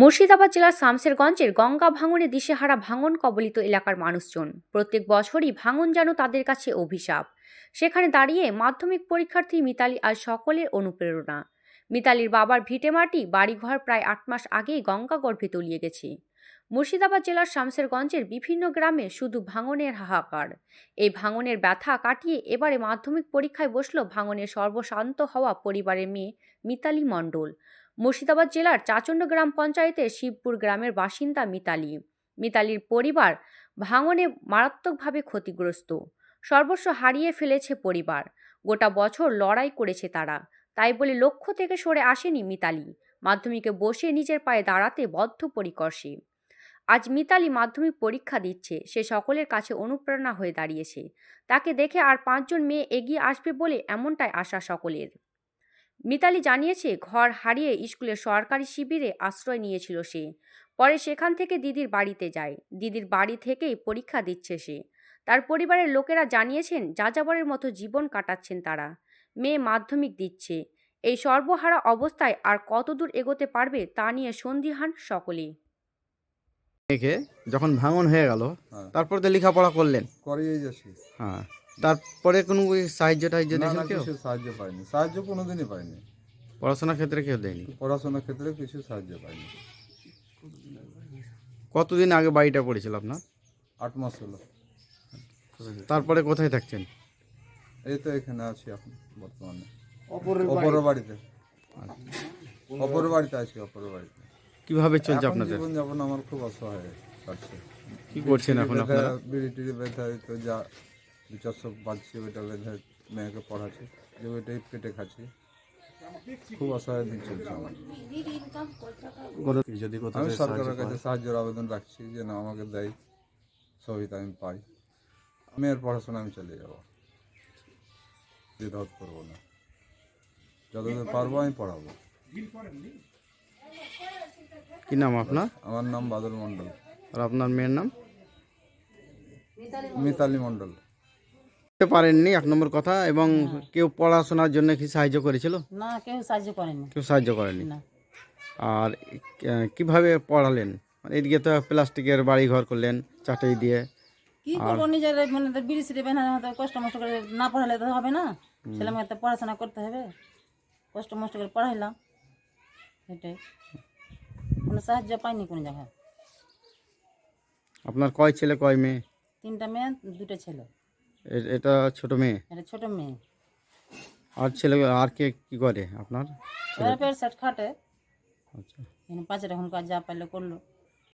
মুর্শিদাবাদ জেলার শামসেরগঞ্জের গঙ্গা ভাঙনে দিশেহারা ভাঙন কবলিত এলাকার মানুষজন। প্রত্যেক বছরই ভাঙন যেন তাদের কাছে অভিশাপ। সেখানে দাঁড়িয়ে মাধ্যমিক পরীক্ষার্থী মিতালি আজ সকলের অনুপ্রেরণা। মিতালির বাবার ভিটেমাটি বাড়িঘর প্রায় আট মাস আগেই গঙ্গা গর্ভে তলিয়ে গেছে। মুর্শিদাবাদ জেলার শামসেরগঞ্জের বিভিন্ন গ্রামে শুধু ভাঙনের হাহাকার। এই ভাঙনের ব্যথা কাটিয়ে এবারে মাধ্যমিক পরীক্ষায় বসল ভাঙনের সর্বশান্ত হওয়া পরিবারের মেয়ে মিতালি মণ্ডল। মুর্শিদাবাদ জেলার চাচণ্ড গ্রাম পঞ্চায়েতের শিবপুর গ্রামের বাসিন্দা মিতালি। মিতালির পরিবার ভাঙনে মারাত্মকভাবে ক্ষতিগ্রস্ত। সর্বস্ব হারিয়ে ফেলেছে পরিবার। গোটা বছর লড়াই করেছে তারা। তাই বলে লক্ষ্য থেকে সরে আসেনি মিতালি। মাধ্যমিকে বসে নিজের পায়ে দাঁড়াতে বদ্ধপরিকর সে আজ মিতালি মাধ্যমিক পরীক্ষা দিচ্ছে। সে সকলের কাছে অনুপ্রেরণা হয়ে দাঁড়িয়েছে। তাকে দেখে আর পাঁচজন মেয়ে এগিয়ে আসবে বলে এমনটাই আশা সকলের। মিতালি জানিয়েছে ঘর হারিয়ে স্কুলের সরকারি শিবিরে আশ্রয় নিয়েছিল সে। পরে সেখান থেকে দিদির বাড়িতে যায়। দিদির বাড়ি থেকেই পরীক্ষা দিচ্ছে সে। তার পরিবারের লোকেরা জানিয়েছেন যাযাবরের মতো জীবন কাটাচ্ছেন তারা। মেয়ে মাধ্যমিক দিচ্ছে। এই সর্বহারা অবস্থায় আর কতদূর এগোতে পারবে তা নিয়ে সন্দিহান সকলেই যখন ভাঙন হয়ে গেল হ্যাঁ। তারপর তো লেখাপড়া করলেন। যাচ্ছি। হ্যাঁ। তারপরে কোনো ওই সাহায্য টাহায্য দিয়েছিল কেউ? কিছু সাহায্য পাইনি। সাহায্য কোনোদিনই পাইনি। পড়াশোনার ক্ষেত্রে কেউ দেয়নি? পড়াশোনার ক্ষেত্রে কিছু সাহায্য পাইনি। কতদিন আগে বাড়িটা পড়েছিল আপনার? আট মাস হলো। তারপরে কোথায় থাকছেন? এই তো এখানে আছি এখন বর্তমানে। অপরের বাড়িতে। অপরের বাড়িতে আছি অপরের বাড়িতে। কীভাবে চলছে আপনাদের? জীবন যাপন আমার খুব অসহায় কাটছে কি করছেন এখন আপনারা? বিড়ি টিড়ি বেঁধে তো যা দু চারশো পাচ্ছি ওইটা বেঁধে মেয়েকে পড়াচ্ছি যে ওইটাই পেটে খাচ্ছি। খুব অসহায় দিন চলছে আমার। যদি আমি সরকারের কাছে সাহায্যের আবেদন রাখছি যে না আমাকে দেয় সহিত আমি পাই। মেয়ের পড়াশোনা আমি চালিয়ে যাব। দ্বিধাবোধ করব না। যতদূর পারব আমি পড়াবো। কি নাম আপনার? আমার নাম বাদল মণ্ডল। আর আপনার মেয়ের নাম? মিতালি মণ্ডল। করতে পারেননি এক নম্বর কথা এবং কেউ পড়াশোনার জন্য কি সাহায্য করেছিল? না কেউ সাহায্য করেনি। কেউ সাহায্য করেনি? না। আর কীভাবে পড়ালেন? এদিকে তো প্লাস্টিকের বাড়ি ঘর করলেন চাটাই দিয়ে। কি করব নিজের মানে বিড়ি বেনা হয়তো কষ্ট মষ্ট করে না পড়ালে তো হবে না। ছেলে মেয়ে তো পড়াশোনা করতে হবে। কষ্ট মষ্ট করে পড়াইলাম। সেটাই কোনো সাহায্য পাইনি কোনো জায়গায়। আপনার কয় ছেলে কয় মেয়ে? তিনটা মেয়ে দুটো ছেলে। এটা ছোট মেয়ে? এটা ছোট মেয়ে। আর ছেলে আর কে কি করে আপনার? ছেলে পেট খাটে। আচ্ছা। এখন কাজ যা পাইলে করল।